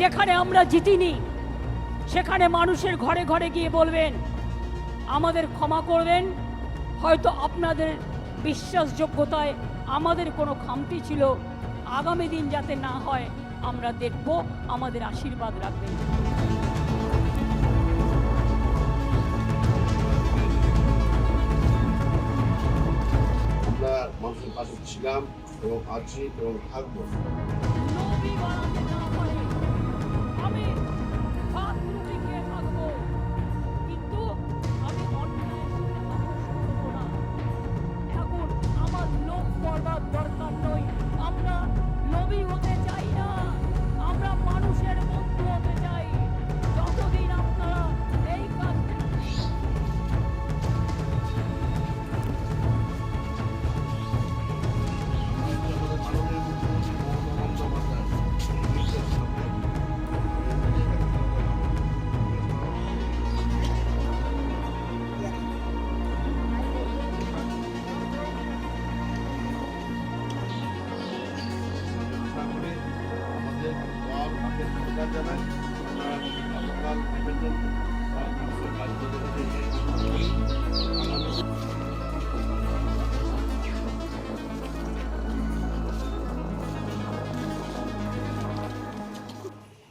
যেখানে আমরা জিতিনি সেখানে মানুষের ঘরে ঘরে গিয়ে বলবেন আমাদের ক্ষমা করবেন। হয়তো আপনাদের বিশ্বাসযোগ্যতায় আমাদের কোনো খামতি ছিল। আগামী দিন যাতে না হয় আমরা দেখব আমাদের আশীর্বাদ রাখবেন। আমরা মানুষের পাশে ছিলাম এবং আছি এবং থাকব।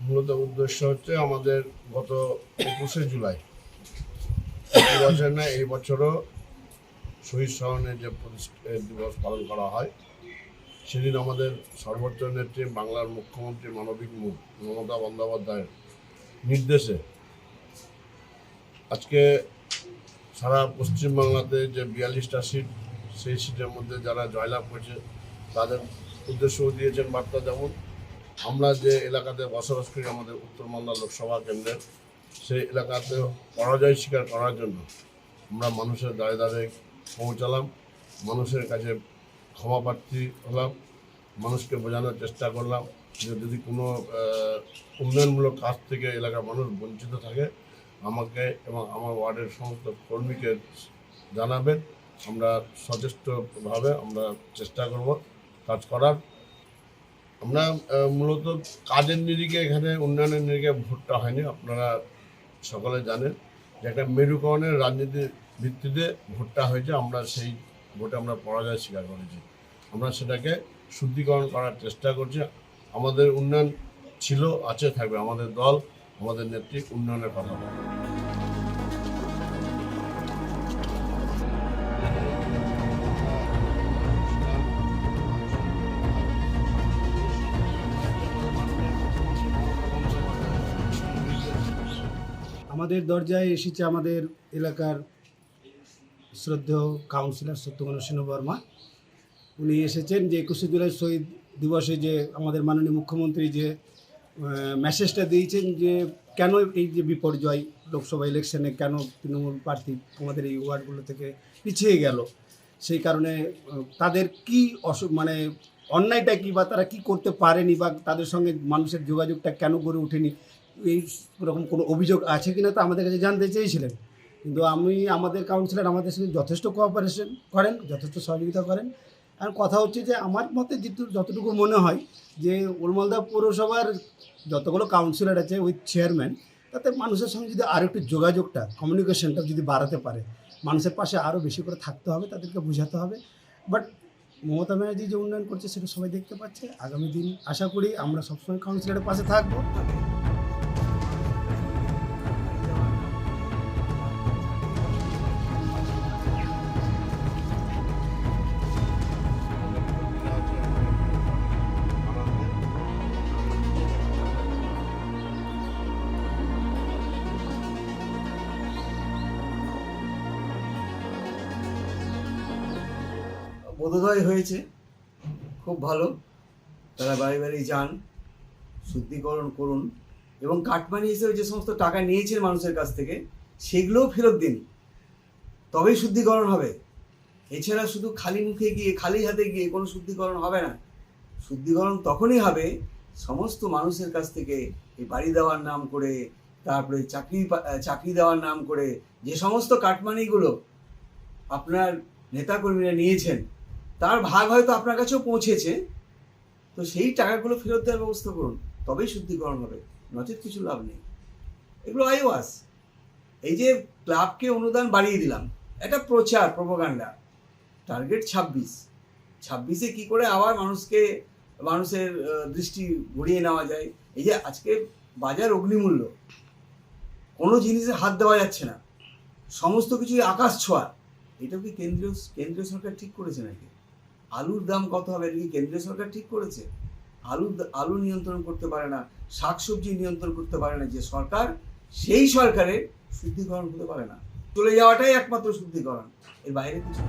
মূলত উদ্দেশ্য হচ্ছে আমাদের গত একুশে জুলাই না এই বছরও শহীদ স্মরণের যে দিবস পালন করা হয় সেদিন আমাদের সর্বোচ্চ নেত্রী বাংলার মুখ্যমন্ত্রী মানবিক মুখ মমতা বন্দ্যোপাধ্যায়ের নির্দেশে আজকে সারা পশ্চিমবাংলাতে যে বিয়াল্লিশটা সিট, সেই সিটের মধ্যে যারা জয়লাভ করেছে, তাদের উদ্দেশ্যও দিয়েছেন বার্তা যেমন, আমরা যে এলাকাতে বসবাস করি আমাদের উত্তর মালদা লোকসভা কেন্দ্রের, সেই এলাকাতে পরাজয় স্বীকার করার জন্য আমরা মানুষের দাঁড়ে দাঁড়ে পৌঁছালাম, মানুষের কাছে ক্ষমা প্রার্থী হলাম, মানুষকে বোঝানোর চেষ্টা করলাম যে যদি কোনো উন্নয়নমূলক কাজ থেকে এলাকার মানুষ বঞ্চিত থাকে, আমাকে এবং আমার ওয়ার্ডের সমস্ত কর্মীকে জানাবেন। আমরা সচেষ্টভাবে আমরা চেষ্টা করব কাজ করার। আমরা মূলত কাজের নিরিখে এখানে, উন্নয়নের নিরিখে ভোটটা হয়নি, আপনারা সকলে জানেন যে একটা মেরুকরণের রাজনীতির ভিত্তিতে ভোটটা হয়েছে। আমরা সেই ভোটে আমরা পরাজয় স্বীকার করেছি। আমরা সেটাকে শুদ্ধিকরণ করার চেষ্টা করছি। আমাদের উন্নয়ন ছিল, আছে, থাকবে। আমাদের দল, আমাদের নেত্রী উন্নয়নের কথা বলে। আমাদের দরজায় এসেছে আমাদের এলাকার শ্রদ্ধেয় কাউন্সিলর সত্যগণ সিংহ বর্মা উনি এসেছেন যে একুশে জুলাই শহীদ দিবসে যে আমাদের মাননীয় মুখ্যমন্ত্রী যে মেসেজটা দিয়েছেন যে কেন এই যে বিপর্যয় লোকসভা ইলেকশনে কেন তৃণমূল প্রার্থী আমাদের এই ওয়ার্ডগুলো থেকে পিছিয়ে গেল? সেই কারণে তাদের কি অসু মানে অন্যায়টা কী বা তারা কি করতে পারেনি বা তাদের সঙ্গে মানুষের যোগাযোগটা কেন গড়ে ওঠেনি? এই রকম কোনো অভিযোগ আছে কিনা তো আমাদের কাছে জানতে চেয়েছিলেন। কিন্তু আমি, আমাদের কাউন্সিলর আমাদের সঙ্গে যথেষ্ট কোঅপারেশন করেন, যথেষ্ট সহযোগিতা করেন। আর কথা হচ্ছে যে, আমার মতে যেটু যতটুকু মনে হয় যে উলমালদা পৌরসভার যতগুলো কাউন্সিলর আছে উইথ চেয়ারম্যান তাতে মানুষের সঙ্গে যদি আরও একটু যোগাযোগটা কমিউনিকেশনটা যদি বাড়াতে পারে, মানুষের পাশে আরও বেশি করে থাকতে হবে, তাদেরকে বোঝাতে হবে। বাট মমতা ব্যানার্জি যে উন্নয়ন করছে, সেটা সবাই দেখতে পাচ্ছে। আগামী দিন আশা করি আমরা সবসময় কাউন্সিলরের পাশে থাকব। বোধোদয় হয়েছে। খুব ভালো। তারা বাড়ি বাড়ি যান, শুদ্ধিকরণ করুন এবং কাটমানি হিসেবে যে সমস্ত টাকা নিয়েছেন মানুষের কাছ থেকে, সেগুলোও ফেরত দিন। তবেই শুদ্ধিকরণ হবে। এছাড়া শুধু খালি মুখে গিয়ে, খালি হাতে গিয়ে কোনো শুদ্ধিকরণ হবে না। শুদ্ধিকরণ তখনই হবে সমস্ত মানুষের কাছ থেকে এই বাড়ি দেওয়ার নাম করে, তারপরে চাকরি চাকরি দেওয়ার নাম করে, যে সমস্ত কাটমানিগুলো আপনার নেতাকর্মীরা নিয়েছেন তার ভাগ হয়তো আপনার কাছেও পৌঁছেছে। তো সেই টাকাগুলো ফেরত দেওয়ার ব্যবস্থা করুন, তবেই শুদ্ধিকরণ হবে, নচেত কিছু লাভ নেই। এগুলো আইওয়াস। এই যে ক্লাবকে অনুদান বাড়িয়ে দিলাম একটা প্রচার, প্রোপাগান্ডা। টার্গেট ছাব্বিশ। ছাব্বিশে কি করে আবার মানুষকে, মানুষের দৃষ্টি ঘুরিয়ে নেওয়া যায়? এই যে আজকে বাজার অগ্নিমূল্য। কোনো জিনিসে হাত দেওয়া যাচ্ছে না। সমস্ত কিছুই আকাশ ছোঁয়া। এটা কি কেন্দ্রীয় কেন্দ্রীয় সরকার ঠিক করেছে নাকি? আলুর দাম কত হবে এটা কি কেন্দ্রীয় সরকার ঠিক করেছে আলু আলু নিয়ন্ত্রণ করতে পারে না, শাকসবজি নিয়ন্ত্রণ করতে পারে না, যে সরকার সেই সরকারের শুদ্ধিকরণ হতে পারে না চলে যাওয়াটাই একমাত্র শুদ্ধিকরণ, এর বাইরে কিছু।